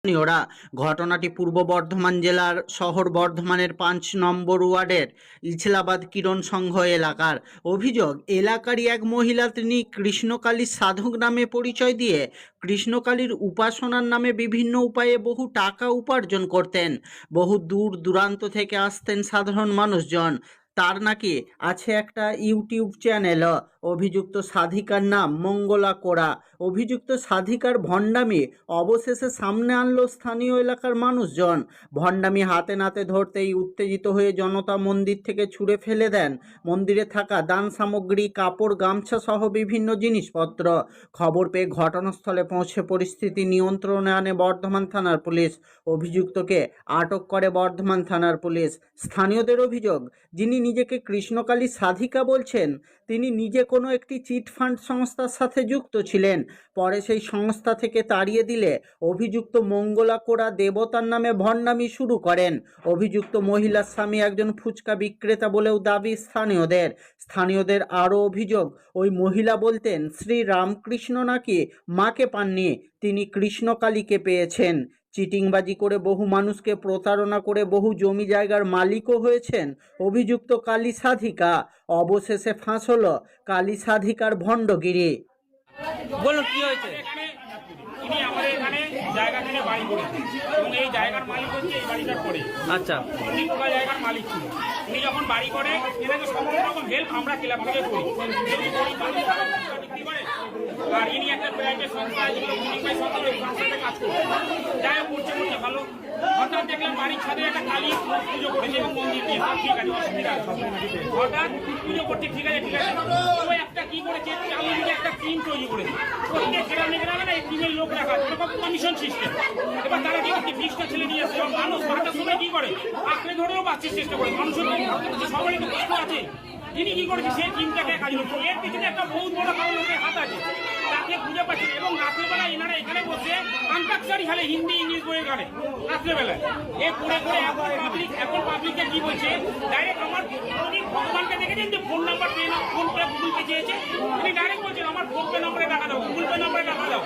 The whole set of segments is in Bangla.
স্থানীয়রা ঘটনাটি পূর্ব বর্ধমান জেলার শহর বর্ধমানের পাঁচ নম্বর ওয়ার্ডের ইছলাবাদ কিরণ সংঘ এলাকার। অভিযোগ, এলাকারই এক মহিলা তিনি কৃষ্ণকালীর সাধক নামে পরিচয় দিয়ে কৃষ্ণকালীর উপাসনার নামে বিভিন্ন উপায়ে বহু টাকা উপার্জন করতেন। বহু দূর দূরান্ত থেকে আসতেন সাধারণ মানুষজন। তার নাকি আছে একটা ইউটিউব চ্যানেল অভিযুক্ত সাধিকার নাম মঙ্গলা কোড়া। অভিযুক্ত সাধিকার ভণ্ডামি অবশেষে সামনে আনলো স্থানীয় এলাকার মানুষজন। ভণ্ডামি হাতে নাতে ধরতেই উত্তেজিত হয়ে জনতা মন্দির থেকে ছুঁড়ে ফেলে দেন। মন্দিরে থাকা দান সামগ্রী, কাপড়, গামছা সহ বিভিন্ন জিনিসপত্র। খবর পেয়ে ঘটনাস্থলে পৌঁছে পরিস্থিতি নিয়ন্ত্রণে আনে বর্ধমান থানার পুলিশ। অভিযুক্তকে আটক করে বর্ধমান থানার পুলিশ। স্থানীয়দের অভিযোগ, যিনি নিজেকে কৃষ্ণকালী সাধিকা বলছেন তিনি নিজে কোনো একটি চিট ফান্ড সংস্থার সাথে যুক্ত ছিলেন। পরে সেই সংস্থা থেকে তাড়িয়ে দিলে অভিযুক্ত মঙ্গলা কোড়া দেবতার নামে ভণ্ডামি শুরু করেন। অভিযুক্ত মহিলার স্বামী একজন ফুচকা বিক্রেতা বলেও দাবি স্থানীয়দের। স্থানীয়দের আরও অভিযোগ, ওই মহিলা বলতেন, শ্রী রামকৃষ্ণ নাকি মাকে পাননি, তিনি কৃষ্ণকালীকে পেয়েছেন। চিটিংবাজি করে বহু মানুষকে প্রতারণা করে বহু জমি জায়গার মালিকও হয়েছেন। অভিযুক্ত কালী সাধিকা অবশেষে ফাঁস হল কালী সাধিকার ভণ্ডগিরি। বলুন কি হয়েছে? জায়গা কিনে বাড়ি করেছে। এবং এই জায়গার মালিক হচ্ছে এই বাড়িটার পরে। আচ্ছা। উনি পুরো জায়গার মালিক ছিল। উনি যখন বাড়ি করে এনাকে সমস্ত রকম হেল্প আমরা ক্লাব থেকে করি বিক্রি আর ইনি একটা প্রাইভেট সংস্থা যেগুলো ক্লিনিক সংস্থা ওই সংস্থাতে কাজ করে যাই হোক করছে করছে ভালো। হঠাৎ দেখলাম বাড়ির ছাদে একটা কালী পুজো করেছে এবং মন্দির ঠিক আছে অসুবিধা হঠাৎ পুজো করছে ঠিক আছে ঠিক আছে। ও একটা কি করেছে চালু একটা টিম তৈরি করেছে। প্রত্যেক গ্রামে গ্রামে না এই টিমের লোক রাখা কমিশন মানুষ বারোটার সময় কি করে? আঁকড়ে আছে। তিনি কি করেছে? সেই টিমটাকে কাজ করছে এর পিছনে একটা বহুত বড় কারও লোকের হাত আছে। তাকে খুঁজে পাচ্ছে এবং রাত্রেবেলা এনারা এখানে বসে আন্তাক্ষরি খেলে হিন্দি, ইংলিশ বইয়ে গেলে রাত্রেবেলায়। এ করে করে এখন পাবলিক এখন পাবলিককে কি বলছে? ডাইরেক্ট আমার ভগবানকে দেখেছেন যে ফোন নাম্বার পেয়ে না ফোন করে গুগল পে চেয়েছে। তিনি ডাইরেক্ট বলছেন, আমার ফোন পে নম্বরে টাকা দাও গুগল পে নম্বরে টাকা দাও।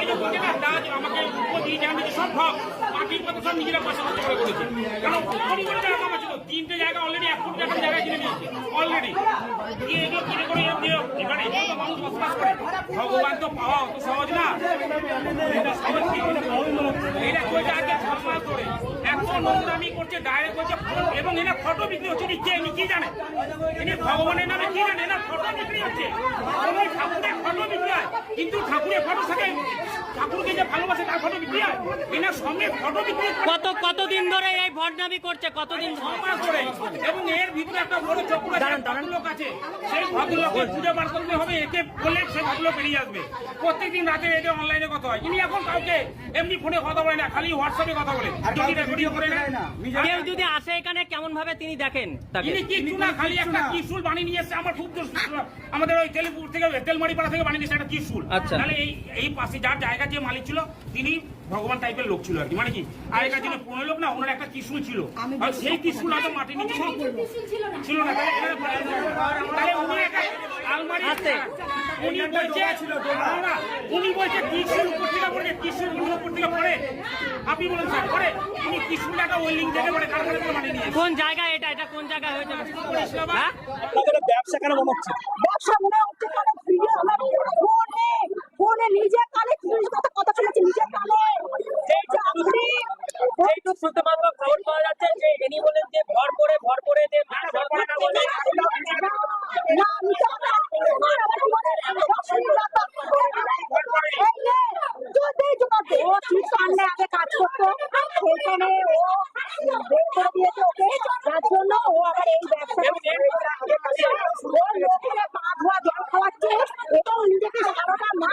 এই যে বলছে না দাজ আমাকে দিয়ে জানি যে সব ভাব পার্টির কথা সব নিজেরা পয়সা খরচ করে করেছে। কারণ কোটি টাকা টাকা ছিল তিনটে জায়গা অলরেডি এক কোটি টাকার জায়গায় কিনে নিয়েছে অলরেডি এগুলো কিনে করে এবার বসবাস করে ভগবান তো সহজ না। করছে ডাইরেক্ট করছে এবং এরা ফটো বিক্রি হচ্ছে কে ইনি কি জানে? ইনি ভগবানের নামে কি জানে? এরা ফটো বিক্রি হচ্ছে। কিন্তু ঠাকুরের ফটো থাকে ঠাকুরকে যে ভালোবাসে তার ফটো বিক্রি হয়? এনার সঙ্গে ফটো বিক্রি কত কতদিন ধরে এই ভণ্ডামি করছে? কতদিন মাস ধরে। এবং এর ভিতরে একটা বড় চক্র আছে দাঁড়ান, দাঁড়ান। ভদ্রলোক আছে। সেই বার করতে হবে একে বললে সে ভদ্রলোক বেরিয়ে আসবে। প্রত্যেকদিন রাতে অনলাইনে কথা হয়। ইনি এখন কাউকে এমনি ফোনে কথা বলে না খালি হোয়াটসঅ্যাপে কথা বলে। ভিডিও করে না কেউ যদি আসে এখানে কেমন ভাবে তিনি দেখেন ইনি কিচ্ছু না খালি একটা ত্রিশুল বানিয়ে নিয়ে এসছে। আমার খুব আমাদের ওই তেলপুর থেকে তেলমারি পাড়া থেকে বানিয়ে নিয়ে এসছে একটা ত্রিশুল। আচ্ছা। তাহলে এই এই পাশে যার জায়গা যে মালিক ছিল তিনি ভগবান টাইপের লোক ছিল আর কি। মানে কি? আগেকার দিনে পনেরো লোক না ওনার একটা ত্রিশুল ছিল। আর সেই ত্রিশুল হয়তো মাটির নিচে ছিল। না। তাহলে উনি একটা আলমারি উনি বলছে না, না, উনি বলছে ত্রিশুল উপর থেকে পড়ে ত্রিশুল উপর থেকে পড়ে। আপনি বলেন স্যার পড়ে উনি ত্রিশুল একটা ওয়েল্ডিং থেকে পড়ে কারখানা করে বানিয়ে নিয়ে কোন জায়গা এটা? এটা কোন হয়েছে? হ্যাঁ? ব্যবসা কেন মনে হচ্ছে? ব্যবসা মনে হচ্ছে কারণ ভিডিও আমার ফোনে ফোনে নিজে কানে পুলিশ কথা কথা শুনেছি নিজে কানে এই যে আপনি এইটুক শুনতে পারব খবর পাওয়া যাচ্ছে যে ইনি বলেন যে ভর করে ভর করে যে না নিচে আমার আমার মনে যদি যদি ও ঠিক সামনে আগে কাজ করতো সেখানে ও বের করে দিয়েছে ওকে যার জন্য ও আবার এই ব্যবসা ও পা ধোয়া জল খাওয়াচ্ছে এবং নিজেকে মা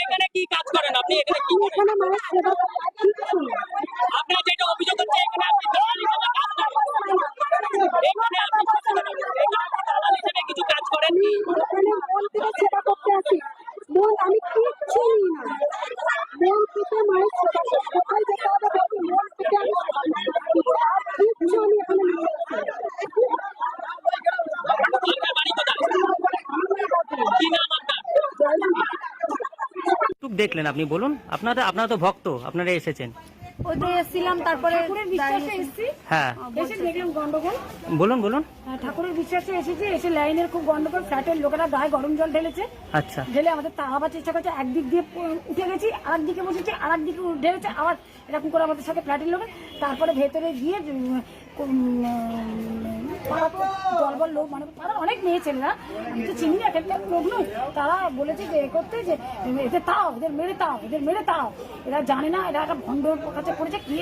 এখানে কি কাজ করেন আপনি? এখানে কি করেন এখানে মায়ের সেবা কিচ্ছু না আপনার যেটা অভিযোগ হচ্ছে এখানে আপনি দালাল হিসেবে কাজ করেন এখানে আপনি এখানে আপনি দালাল হিসেবে কিছু কাজ করেন আমি এখানে মন থেকে সেবা করতে আসি মন আমি কিচ্ছু নিই না মন থেকে মায়ের সেবা করি। কোথায় যেতে হবে বলুন, মন থেকে আমি সেবা করি। আর কিচ্ছু আমি এখানে নিয়ে যাচ্ছি না। আপনার বাড়ি কোথায় কি নাম আপনার ইউটিউব দেখলেন আপনি বলুন। আপনারা আপনারা তো ভক্ত আপনারা এসেছেন। ওইটাই এসেছিলাম তারপরে হ্যাঁ। এসে দেখলাম গন্ডগোল। বলুন বলুন। হ্যাঁ, ঠাকুরের বিশ্বাসে এসেছি এসে লাইনের খুব গন্ডগোল ফ্ল্যাটের লোকেরা গায়ে গরম জল ঢেলেছে। আচ্ছা। ঢেলে আমাদের চেষ্টা করছে একদিক দিয়ে উঠে গেছি আর দিকে বসেছি আর দিকে ঢেলেছে আবার এরকম করে আমাদের সাথে ফ্ল্যাটের লোকে। তারপরে ভেতরে গিয়ে দলবল লোক মানে তারা অনেক মেয়ে না। আমি তো চিনি না এক একটা লোক নয়। তারা বলেছে যে এ করতে যে এদের তাও এদের মেরে তাও এদের মেরে তাও। এরা জানে না এরা একটা ভণ্ডর কাছে পড়েছে কি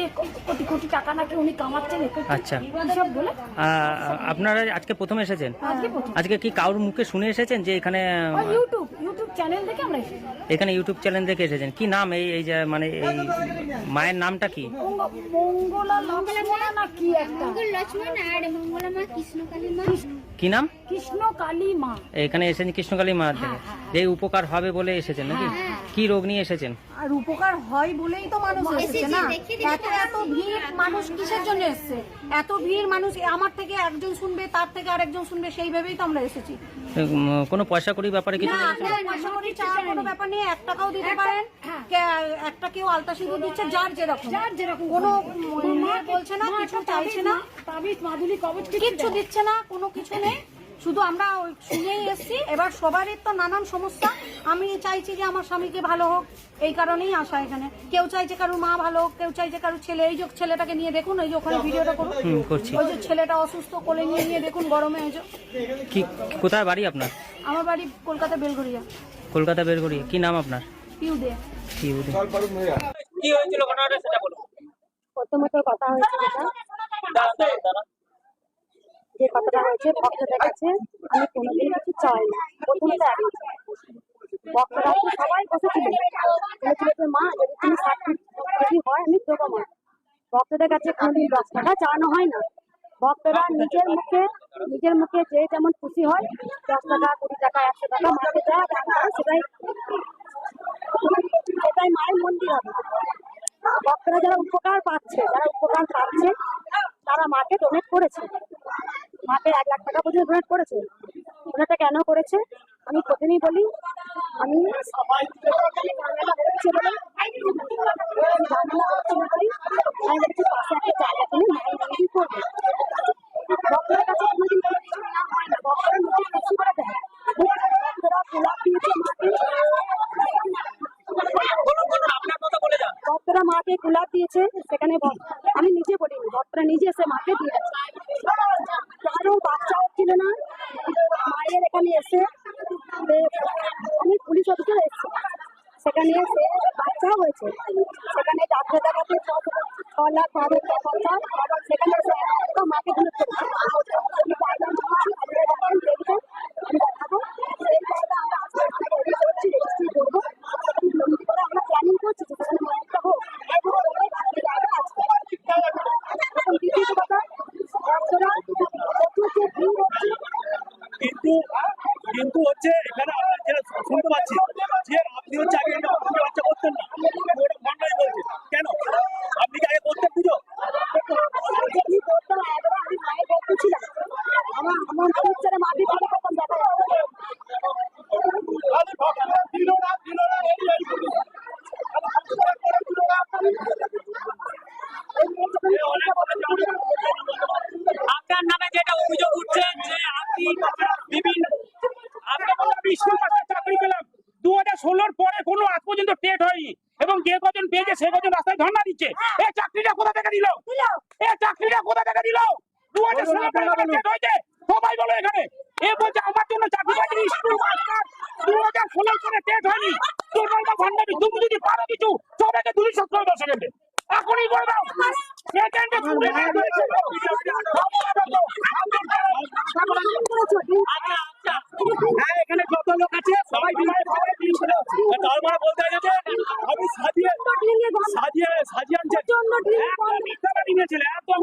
কোটি কোটি টাকা নাকি উনি কামাচ্ছেন আচ্ছা। সব বলে আপনারা আজকে প্রথম এসেছেন? আজকে প্রথম। আজকে কি কারোর মুখে শুনে এসেছেন যে এখানে ইউটিউব চ্যানেল দেখে আমরা এসেছি। এখানে ইউটিউব চ্যানেল দেখে এসেছেন। কি নাম এই এই যে মানে এই মায়ের নামটা কি? মঙ্গ- মঙ্গলা লক্ষ্মণা না কি একটা? মঙ্গল লক্ষ্মণ আর মঙ্গলা মা কৃষ্ণকালী মা। কি নাম? কৃষ্ণ কালী মা। এখানে এসেছেন কৃষ্ণকালী মা থেকে। যে উপকার হবে বলে এসেছেন নাকি? কি রোগ নিয়ে এসেছেন? আর উপকার হয় বলেই তো মানুষ এসেছে না? এত এত ভিড় মানুষ কিসের জন্য এসেছে? এত ভিড় মানুষ আমার থেকে একজন শুনবে তার থেকে আরেকজন শুনবে সেইভাবেই তো আমরা এসেছি। কোনো পয়সা করি ব্যাপারে কিছু কড়ি চাওয়ার কোনো ব্যাপার নেই এক টাকাও দিতে পারেন। একটা কেউ আলতা সিঁদুর দিচ্ছে যার যেরকম। যার যেরকম কোনো বলছে না কিছু চাইছে না। তাবিজ মাদুলি কবচ কিচ্ছু দিচ্ছে না কোনো কিছু নেই। শুধু আমরা ওই শুনেই এসেছি। এবার সবারই তো নানান সমস্যা। আমি চাইছি যে আমার স্বামীকে ভালো হোক। এই কারণেই আসা এখানে। কেউ চাইছে কারোর মা ভালো হোক কেউ চাইছে কারোর ছেলে। এই যে ছেলেটাকে নিয়ে দেখুন এই যে ওখানে ভিডিওটা করুন। ওই যে ছেলেটা অসুস্থ কোলে নিয়ে নিয়ে দেখুন গরমে এই যে। কি কোথায় বাড়ি আপনার? আমার বাড়ি কলকাতা বেলগড়িয়া কলকাতা করি কি নাম আপনার? পিউ দে কি হয়েছিল ঘটনাটা সেটা বলুন। প্রথমত কথা হয়েছে যেটা দাঁড়ান দাঁড়ান দাঁড়ান যে কথাটা হয়েছে ভক্তদের কাছে আমি কোনোদিন কিছু চাই না। প্রথমত আগে ভক্তরা তো সবাই বসেছিল। বলেছিল মা, যদি তুমি ষাট হয়, আমি দেবো মা। ভক্তদের কাছে কোনোদিন দশ টাকা চাওয়ানো হয় না। ভক্তরা নিজের মুখে নিজের মুখে যে যেমন খুশি হয়, দশ টাকা, কুড়ি টাকা, একশো টাকা মাকে যা সেটাই সেটাই মায়ের মন্দির হবে। ভক্তরা যারা উপকার পাচ্ছে, যারা উপকার পাচ্ছে, তারা মাকে ডোনেট করেছে। মাকে এক লাখ টাকা পর্যন্ত ডোনেট করেছে। ডোনেটটা কেন করেছে? আমি প্রথমেই বলি আমি পাশে একটা জায়গা কিনে মায়ের মন্দির করব ভক্তদের কাছে কোনোদিন কোনো কিছু নেওয়া হয় না ভক্তরা নিজে খুশি করে দেয় ভক্তরা গোলাপ দিয়েছে মাকে বলুন বলুন আপনার কথা বলে যান ভক্তরা মাকে গোলাপ দিয়েছে সেখানে ভক্ত- আমি নিজে বলিনি ভক্তরা নিজে এসে মাকে দিয়েছে কারও বাচ্চা হচ্ছিল না এখানে এসে অনেক পুলিশ অফিসার এসেছে। সেখানে এসে বাচ্চাও হয়েছে। সেখানে ডাক্তার দেখাতে ছ লাখ বারো লাখ খরচা সেখানে এসে এক লাখ টাকা মাকে দিলে করেছে আমি পাইলাম বলছি, আপনারা যখন দেখবেন আমি দেখাবো সেই জায়গা আমরা আজকে আপনাকে রেডি করছি রেজিস্ট্রি করব নদী করে আমরা প্ল্যানিং করছি যে সেখানে মন্দিরটা হোক এবং ওখানে বাকি জায়গা আছে এখন দ্বিতীয় কথা ভক্তরা প্রচুর যে ভিড় হচ্ছে কিন্তু কিন্তু হচ্ছে এখানে আমরা যেটা শুনতে পাচ্ছি যে আপনি হচ্ছে আগে একটা পুজো বাচ্চা করতেন না ওটা ভণ্ডামি বলছে কেন আপনি কি আগে করতেন পুজো যেমনি করতাম একবার আমি মায়ের ভক্ত ছিলাম আমার আমার ফিউচারে মাকে ভালো করতাম দেখা যাবে তাহলে ভক্তরা দিল না দিল না এই এই বলুন। আপনার নামে যেটা অভিযোগ উঠছে যে আপনি বিভিন্ন ষোলোর পরে কোনো আজ পর্যন্ত টেট হয়নি এবং যে কজন পেয়েছে সে কজন রাস্তায় ধর্ণা দিচ্ছে। এই চাকরিটা কোথা থেকে দিল? এই চাকরিটা কোথা থেকে দিল? দু হাজার পরে এখানে। এ বলছে, আমার জন্য চাকরি বাকরি স্কুল মাস্টার দু হাজার ষোলো সালে টেট হয়নি। দুর্বলতা ভান্ডারি তুমি যদি পারো কিছু সবাইকে দুই সত্তর দশ সেকেন্ডে এখনই আচ্ছা, আচ্ছা। হ্যাঁ, এখানে কত লোক আছে সবাই হ্যাঁ, তারপরে মানে বলতে গেছে আমি সাজিয়ে সাজিয়ে সাজিয়ে আনছি। হ্যাঁ, একদম